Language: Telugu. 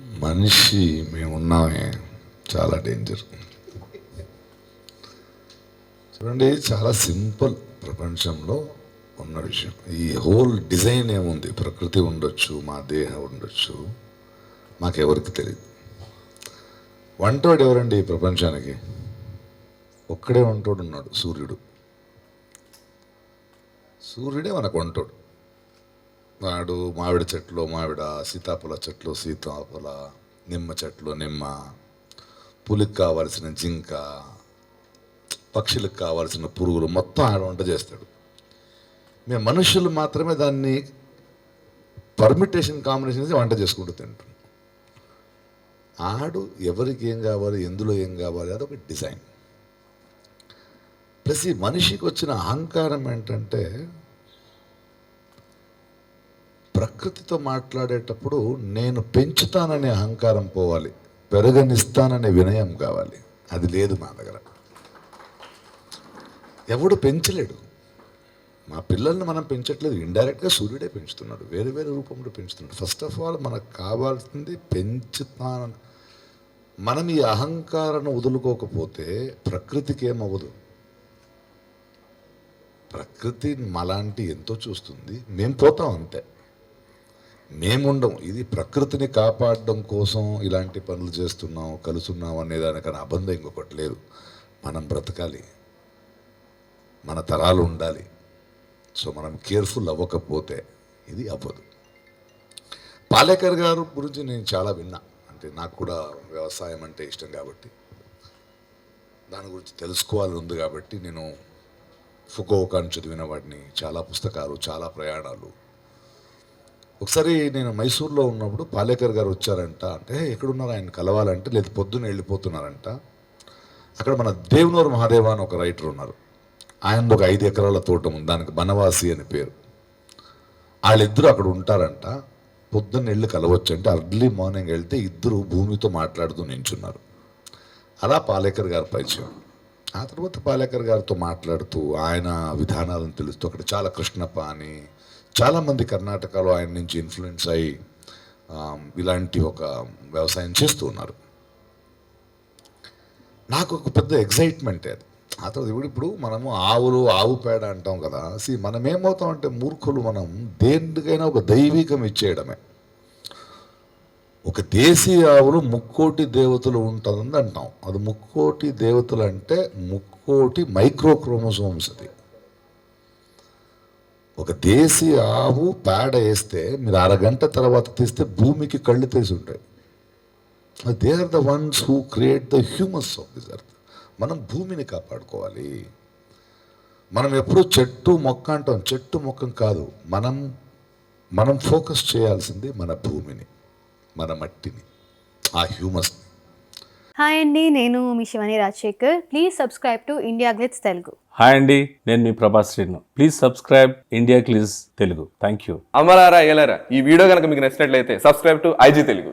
మనిషి మేము ఉన్నామే చాలా డేంజర్ చూడండి చాలా సింపుల్ ప్రపంచంలో ఉన్న విషయం. ఈ హోల్ డిజైన్ ఏముంది? ప్రకృతి ఉండొచ్చు మా దేహం ఉండొచ్చు మాకెవరికి తెలియదు వంటోడు ఎవరండి ఈ ప్రపంచానికి? ఒక్కడే వంటోడు ఉన్నాడు సూర్యుడు. సూర్యుడే మనకు వంటోడు. వాడు మామిడి చెట్లు మామిడ సీతాఫల చెట్లు సీతాఫల నిమ్మ చెట్లు నిమ్మ. పులికి కావలసిన జింక పక్షులకు కావాల్సిన పురుగులు మొత్తం ఆడ వంట చేస్తాడు. మేము మనుషులు మాత్రమే దాన్ని పర్మిటేషన్ కాంబినేషన్ వంట చేసుకుంటూ తింటాం ఆడు ఎవరికి ఏం కావాలి ఎందులో ఏం కావాలి అదొక డిజైన్. ప్లస్ ఈ మనిషికి వచ్చిన అహంకారం ఏంటంటే ప్రకృతితో మాట్లాడేటప్పుడు నేను పెంచుతాననే అహంకారం పోవాలి పెరగనిస్తాననే వినయం కావాలి. అది లేదు మా దగ్గర. ఎవడు పెంచలేడు. మా పిల్లల్ని మనం పెంచట్లేదు. ఇండైరెక్ట్గా సూర్యుడే పెంచుతున్నాడు. వేరే వేరే రూపంలో పెంచుతున్నాడు. ఫస్ట్ ఆఫ్ ఆల్ మనకు కావాల్సింది పెంచుతాన మనం ఈ అహంకారాన్ని వదులుకోకపోతే ప్రకృతికి ఏమవ్వదు. ప్రకృతి మలాంటి ఎంతో చూస్తుంది. మేము పోతాం అంతే. మేముండం ఇది ప్రకృతిని కాపాడడం కోసం ఇలాంటి పనులు చేస్తున్నాం కలుసున్నాం అనే దానికన్నా అబంధం ఇంకొకటి లేదు. మనం బ్రతకాలి. మన తరాలు ఉండాలి. సో మనం కేర్ఫుల్ అవ్వకపోతే ఇది అవ్వదు. పాలేకర్ గారు గురించి నేను చాలా విన్నా. అంటే నాకు కూడా వ్యవసాయం అంటే ఇష్టం కాబట్టి. దాని గురించి తెలుసుకోవాలని ఉంది కాబట్టి నేను ఫుకోకాన్ చదివిన వాటిని చాలా పుస్తకాలు చాలా ప్రయాణాలు ఒకసారి నేను మైసూర్లో ఉన్నప్పుడు పాలేకర్ గారు వచ్చారంట. అంటే ఎక్కడున్నారు ఆయన కలవాలంటే లేదు పొద్దున్న వెళ్ళిపోతున్నారంట. అక్కడ మన దేవనూరు మహాదేవ అని ఒక రైటర్ ఉన్నారు. ఆయన ఒక ఐదు ఎకరాల తోట ఉంది దానికి బనవాసి అని పేరు. వాళ్ళిద్దరూ అక్కడ ఉంటారంట. పొద్దున్న వెళ్ళి కలవచ్చు అంటే అర్లీ మార్నింగ్ వెళ్తే ఇద్దరు భూమితో మాట్లాడుతూ నించున్నారు. అలా పాలేకర్ గారు పరిచయం. ఆ తర్వాత పాలేకర్ గారితో మాట్లాడుతూ ఆయన విధానాలను తెలుస్తూ అక్కడ చాలా కృష్ణప్ప అని చాలామంది కర్ణాటకలో ఆయన నుంచి ఇన్ఫ్లుయెన్స్ అయ్యి ఇలాంటి ఒక వ్యవసాయం చేస్తూ ఉన్నారు. నాకు ఒక పెద్ద ఎగ్జైట్మెంట్ అది. ఆ తర్వాత ఇప్పుడు ఇప్పుడు మనము ఆవులు ఆవు పేడ అంటాం కదా సి మనం ఏమవుతాం అంటే మూర్ఖులు మనం దేనికైనా ఒక దైవికం ఇచ్చేయడమే. ఒక దేశీయ ఆవులు ముక్కోటి దేవతలు ఉంటుందని అంటాం. అది ముక్కోటి దేవతలు అంటే ముక్కోటి మైక్రో క్రోమోసోమ్స్ అది. ఒక దేశీ ఆవు పేడ వేస్తే మీరు అరగంట తర్వాత తీస్తే భూమికి కళ్ళు తీసి ఉంటాయి. They are the ones who create the humus of this earth మనం భూమిని కాపాడుకోవాలి. మనం ఎప్పుడు చెట్టు మొక్క అంటాం. చెట్టు మొక్కం కాదు. మనం మనం ఫోకస్ చేయాల్సింది మన భూమిని మన మట్టిని ఆ హ్యూమస్ని హాయ్ అండి నేను మీ Shivani Rajasekhar. Please subscribe to India Glitz Telugu hi అండి నేను మీ Prabhas Srinu. Please subscribe India Glitz Telugu thank you అమరారా ఎలారా ఈ వీడియో కనుక మీకు నచ్చినట్లయితే సబ్స్క్రైబ్ టు ఐజీ తెలుగు